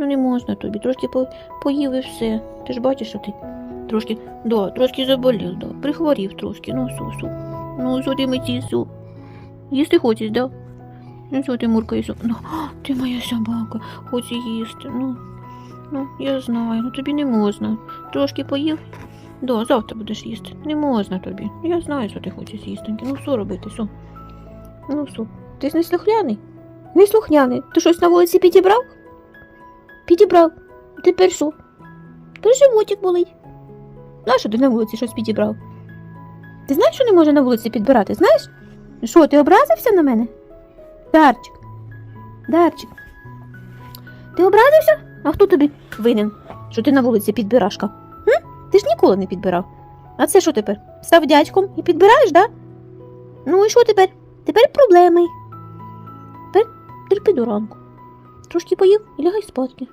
Ну не можна тобі, трошки по, поїв і все. Ти ж бачиш, що ти трошки, да, трошки заболів, да, прихворів трошки, ну су, су. Ну, що ти мені су? Їсти хочеш, да? Ну, що ти муркаєш? Ну, ти моя собака, хоче їсти. Ну, ну, я знаю, ну тобі не можна. Трошки поїв? Да, завтра будеш їсти. Не можна тобі. Я знаю, що ти хочеш їстеньки. Ну, що робити, су? Ну, су. Ти ж не слухняний? Не слухняний. Ти щось на вулиці підібрав? Підібрав. Тепер що? Тепер животик болить. Нащо ти на вулиці щось підібрав? Ти знаєш, що не можна на вулиці підбирати, знаєш? Що, ти образився на мене? Дарчик. Дарчик. Ти образився? А хто тобі винен, що ти на вулиці підбирашка? М? Ти ж ніколи не підбирав. А це що тепер? Став дядьком і підбираєш, да? Ну і що тепер? Тепер проблеми. Тепер терпи до ранку. Трошки поїв і лягай спадки.